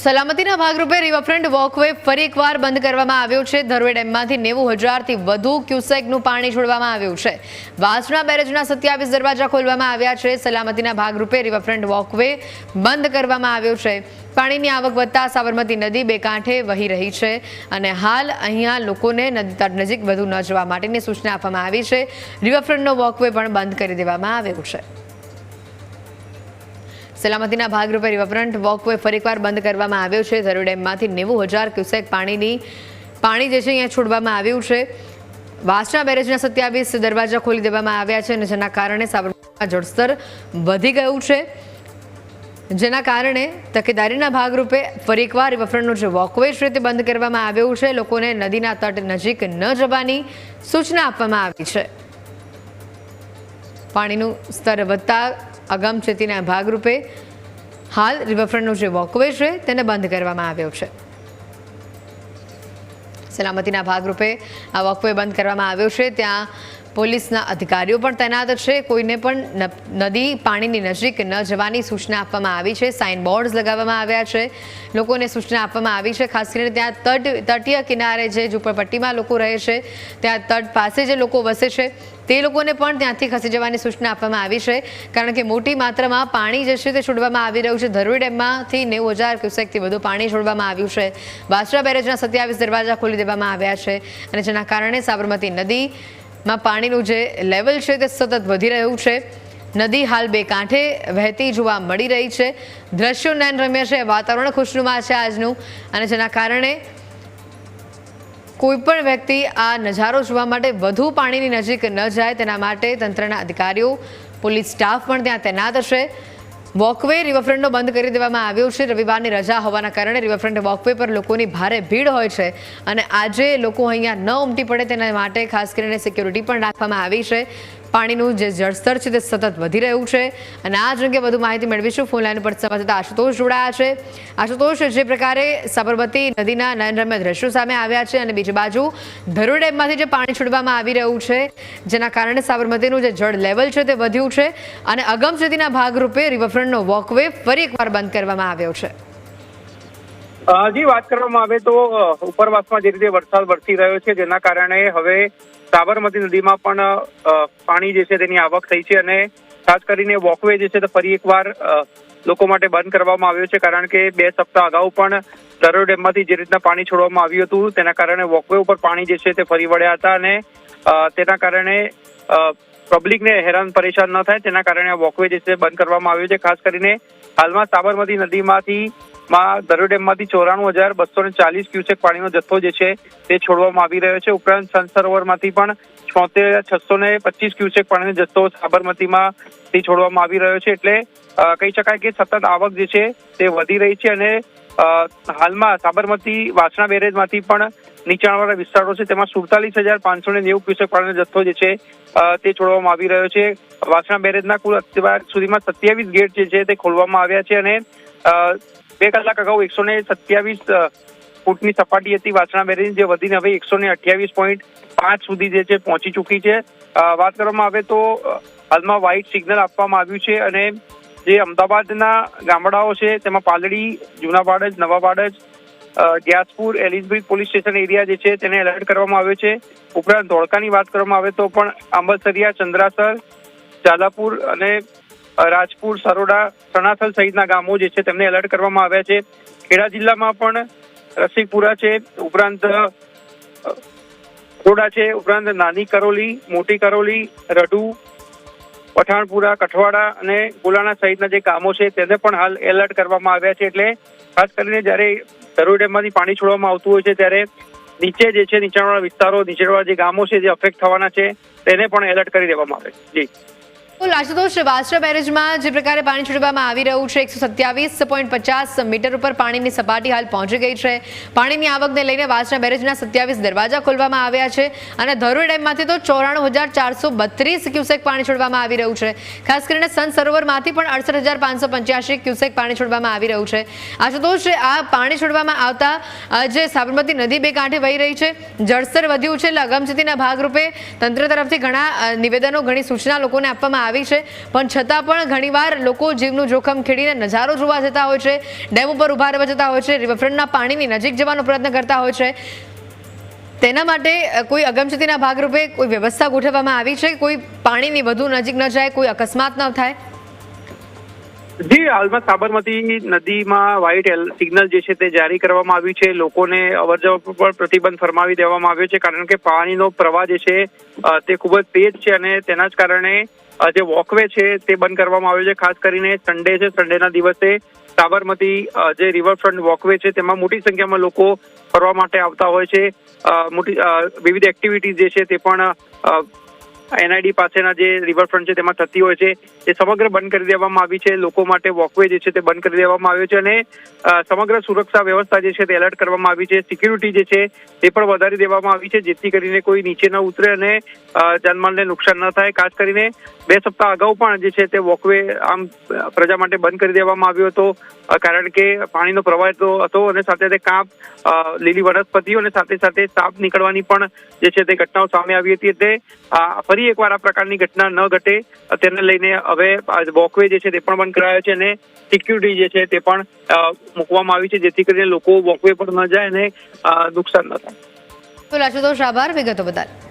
સલામતીના ભાગરૂપે riverfront walkway ફરી એકવાર બંધ કરવામાં આવ્યો છે. ધરોઈ ડેમમાંથી નેવું હજારથી વધુ ક્યુસેકનું પાણી છોડવામાં આવ્યું છે. વાસણા બેરેજના સત્યાવીસ દરવાજા ખોલવામાં આવ્યા છે. સલામતીના ભાગરૂપે રિવરફ્રન્ટ વોકવે બંધ કરવામાં આવ્યો છે. પાણીની આવક વધતા સાબરમતી નદી બે કાંઠે વહી રહી છે અને હાલ અહીંયા લોકોને નદી તટ નજીક વધુ ન જવા માટેની સૂચના આપવામાં આવી છે. રિવરફ્રન્ટનો વોકવે પણ બંધ કરી દેવામાં આવ્યો છે. સલામતીના ભાગરૂપે રિવરફ્રન્ટ વોકવે ફરીકવાર બંધ કરવામાં આવ્યો છે. ધરોઈ ડેમમાંથી નેવું હજાર ક્યુસેક પાણીની પાણી જે છે અહીંયા છોડવામાં આવ્યું છે. વાસણા બેરેજના સત્યાવીસ દરવાજા ખોલી દેવામાં આવ્યા છે અને જેના કારણે સાબરમતીમાં જળસ્તર વધી ગયું છે. જેના કારણે તકેદારીના ભાગરૂપે ફરી એકવાર રિવરફ્રન્ટનો જે વોકવે છે તે બંધ કરવામાં આવ્યું છે. લોકોને નદીના તટ નજીક ન જવાની સૂચના આપવામાં આવી છે. પાણીનું સ્તર વધતા અગમચેતીના ભાગરૂપે હાલ રિવરફ્રન્ટનો જે વોકવે છે તેને બંધ કરવામાં આવ્યો છે. સલામતીના ભાગરૂપે આ વોકવે બંધ કરવામાં આવ્યો છે. ત્યાં પોલીસના અધિકારીઓ પણ તૈનાત છે. કોઈને પણ નદી પાણીની નજીક ન જવાની સૂચના આપવામાં આવી છે. સાઇન બોર્ડ્સ લગાવવામાં આવ્યા છે. લોકોને સૂચના આપવામાં આવી છે. ખાસ કરીને ત્યાં તટ, તટીય કિનારે જે ઝૂંપડપટ્ટીમાં લોકો રહે છે, ત્યાં તટ પાસે જે લોકો વસે છે, તે લોકોને પણ ત્યાંથી ખસી જવાની સૂચના આપવામાં આવી છે. કારણ કે મોટી માત્રામાં પાણી જે છે તે છોડવામાં આવી રહ્યું છે. ધરોઈ ડેમમાંથી નેવું હજાર ક્યુસેકથી વધુ પાણી છોડવામાં આવ્યું છે. વાસરા બેરેજના સત્યાવીસ દરવાજા ખોલી દેવામાં આવ્યા છે અને જેના કારણે સાબરમતી નદીમાં પાણીનું જે લેવલ છે તે સતત વધી રહ્યું છે. નદી હાલ બે કાંઠે વહેતી જોવા મળી રહી છે. દ્રશ્યો નયન રમ્ય છે, વાતાવરણ ખુશનુમા છે આજનું. અને જેના કારણે કોઈ પણ વ્યક્તિ આ નજારો જોવા માટે વધુ પાણીની નજીક ન જાય, તેના માટે તંત્રના અધિકારીઓ, પોલીસ સ્ટાફ પણ ત્યાં તૈનાત છે વોકવે રિવરફ્રન્ટનો બંધ કરી દેવામાં આવ્યો છે. રવિવારની રજા હોવાના કારણે રિવરફ્રન્ટ વોકવે પર લોકોની ભારે ભીડ હોય છે અને આજે લોકો અહીંયા ન ઉમટી પડે તેના માટે ખાસ કરીને સિક્યોરિટી પણ રાખવામાં આવી છે. પાણીનું જે જળસ્તર છે તે સતત વધી રહ્યું છે. અને આ જ અંગે વધુ માહિતી મેળવીશું. ફોનલાઈન પર સંવાદદાતા આશુતોષ જોડાયા છે. આશુતોષ, જે પ્રકારે સાબરમતી નદીના નયનરમ્ય દ્રશ્યો સામે આવ્યા છે અને બીજી બાજુ ધરોઈ ડેમમાંથી જે પાણી છોડવામાં આવી રહ્યું છે, જેના કારણે સાબરમતીનું જે જળ લેવલ છે તે વધ્યું છે અને અગમચેતીના ભાગરૂપે રિવરફ્રન્ટનો વોકવે ફરી એકવાર બંધ કરવામાં આવ્યો છે. હજી વાત કરવામાં આવે તો ઉપરવાસમાં જે રીતે વરસાદ વરસી રહ્યો છે, જેના કારણે હવે સાબરમતી નદીમાં પણ પાણી જે છે તેની આવક થઈ છે અને ખાસ કરીને વોકવે જે છે તે ફરી એકવાર લોકો માટે બંધ કરવામાં આવ્યો છે, કારણ કે બે સપ્તાહ અગાઉ પણ દરોડ ડેમમાંથી જે રીતના પાણી છોડવામાં આવ્યું હતું, તેના કારણે વોકવે ઉપર પાણી જે છે તે ફરી વળ્યા હતા અને તેના કારણે પબ્લિકને હેરાન પરેશાન ન થાય, તેના કારણે વોકવે જે છે બંધ કરવામાં આવ્યો છે. ખાસ કરીને હાલમાં સાબરમતી નદીમાંથી માં દરોઈ ડેમમાંથી ચોરાણું હજાર બસો ને ચાલીસ ક્યુસેક પાણીનો જથ્થો જે છે તે છોડવામાં આવી રહ્યો છે. ઉપરાંત સંત સરોવરમાંથી પણ છોતેર હજાર છસો ને પચીસ ક્યુસેક પાણીનો જથ્થો સાબરમતીમાં થી છોડવામાં આવી રહ્યો છે. એટલે કહી શકાય કે સતત આવક જે છે તે વધી રહી છે અને હાલમાં સાબરમતી વાસણા બેરેજમાંથી પણ નીચાણવાળા વિસ્તારો છે તેમાં સુડતાલીસ હજાર પાંચસો ને નેવું ક્યુસેક પાણીનો જથ્થો જે છે તે છોડવામાં આવી રહ્યો છે. વાસણા બેરેજના કુલ અત્યાર સુધીમાં સત્યાવીસ ગેટ જે છે તે ખોલવામાં આવ્યા છે અને બે કલાક અગાઉ એકસો ને સત્યાવીસ ફૂટની સપાટી હતી. વાસણા બેરેજ જે વધીને હવે એકસો ને અઠ્યાવીસ પોઈન્ટ પાંચ સુધી જે છે પહોંચી ચૂકી છે. વાત કરવામાં આવે તો હાલમાં વ્હાઇટ સિગ્નલ આપવામાં આવ્યું છે અને જે અમદાવાદના ગામડાઓ છે, તેમાં Paldi Juna Vadaj Nava Vadaj Gyaspur Ellisbridge police station area જે છે તેને એલર્ટ કરવામાં આવ્યો છે. ઉપરાંત ધોળકાની વાત કરવામાં આવે તો પણ આંબલસરિયા ચંદ્રાસર ઝાલાપુર અને રાજપુર, સરોડા, સણાથલ સહિતના ગામો જે છે તેમને એલર્ટ કરવામાં આવ્યા છે. ખેડા જિલ્લામાં પણ રસિકપુરા છે, ઉપરાંત ખોડા છે, ઉપરાંત નાની કરોલી, મોટી કરોલી, રડુ, પઠાણપુરા, કઠવાડા અને ગોલાણા સહિતના જે ગામો છે તેને પણ હાલ એલર્ટ કરવામાં આવ્યા છે. એટલે ખાસ કરીને જ્યારે ધરોઈ ડેમમાંથી પાણી છોડવામાં આવતું હોય છે ત્યારે નીચે જે છે નીચાણવાળા વિસ્તારો, નીચેવાળા જે ગામો છે જે અફેક્ટ થવાના છે તેને પણ એલર્ટ કરી દેવામાં આવે છે. જી. આશુતોષ વાસરા બેરેજમાં જે પ્રકારે પાણી છોડવામાં આવી રહ્યું છે, એકસો સત્યાવીસ પોઈન્ટ પચાસ મીટર ઉપર પાણીની સપાટી હાલ પહોંચી ગઈ છે. પાણીની આવકને લઈને વાસરા બેરેજના સત્યાવીસ દરવાજા ખોલવામાં આવ્યા છે અને ધરોઈ ડેમમાંથી તો ચોરાણું હજાર ચારસો બત્રીસ ક્યુસેક પાણી છોડવામાં આવી રહ્યું છે. ખાસ કરીને સન સરોવરમાંથી પણ અડસઠ હજાર પાંચસો પંચ્યાસી ક્યુસેક પાણી છોડવામાં આવી રહ્યું છે. આશુતોષ, આ પાણી છોડવામાં આવતા જે સાબરમતી નદી બે કાંઠે વહી રહી છે, જળસ્તર વધ્યું છે. એટલે અગમચેતીના ભાગરૂપે તંત્ર તરફથી ઘણા નિવેદનો, ઘણી સૂચના લોકોને આપવામાં આવી આવી છે. પણ છતાં પણ ઘણીવાર લોકો જીવનું જોખમ ખેડીને નજારો જોવા જતા હોય છે. ડેમ ઉપર ઊભા રહેવા જતા હોય છે. રિવરફ્રન્ટના પાણીની નજીક જવાનો પ્રયત્ન કરતા હોય છે. તેના માટે કોઈ અગમચેતીના ભાગરૂપે કોઈ વ્યવસ્થા ગોઠવવામાં આવી છે? કોઈ પાણીની વધુ નજીક ન જાય, કોઈ અકસ્માત ન થાય? જી, હાલમાં સાબરમતી નદીમાં વ્હાઇટ સિગ્નલ જે છે તે જારી કરવામાં આવ્યું છે. લોકોને અવરજવર પર પ્રતિબંધ ફરમાવી દેવામાં આવ્યો છે. કારણ કે પાણીનો પ્રવાહ જે છે તે ખૂબ જ તેજ છે અને તેના જ કારણે જે વોકવે છે તે બંધ કરવામાં આવ્યો છે. ખાસ કરીને સન્ડે છે. સન્ડેના દિવસે સાબરમતી જે રિવરફ્રન્ટ વોકવે છે તેમાં મોટી સંખ્યામાં લોકો ફરવા માટે આવતા હોય છે. મોટી વિવિધ એક્ટિવિટીઝ જે છે તે પણ એનઆઈડી પાસેના જે રિવરફ્રન્ટ છે, તેમાં થતી હોય છે, એ સમગ્ર બંધ કરી દેવામાં આવી છે. લોકો માટે વોકવે જે છે, તે બંધ કરી દેવામાં આવ્યો છે અને સમગ્ર સુરક્ષા વ્યવસ્થા જે છે, તે એલર્ટ કરવામાં આવી છે. સિક્યુરિટી જે છે, તે પણ વધારી દેવામાં આવી છે, જેથી કરીને કોઈ નીચે ન ઉતરે અને જાનમાલને નુકસાન ન થાય. ખાસ કરીને બે સપ્તાહ અગાઉ પણ જે છે, તે વોકવે આમ, પ્રજા માટે બંધ કરી દેવામાં આવ્યો હતો. કારણ કે પાણીનો પ્રવાહ તો હતો અને સાથે સાથે કાંપ લીલી વનસ્પતિઓ અને સાથે સાથે સાપ નીકળવાની પણ જે છે, તે ઘટનાઓ સામે આવી હતી. એટલે, આ ફરી એકવાર આ પ્રકારની ઘટના ન ઘટે. તેને લઈને હવે વોકવે જે છે તે પણ બંધ કરાયો છે અને સિક્યુરિટી જે છે તે પણ મૂકવામાં આવી છે, જેથી કરીને લોકો વોકવે પર ન જાય અને નુકસાન ન થાય. તો લાચુતોષ આભાર, વિગતો બદલ.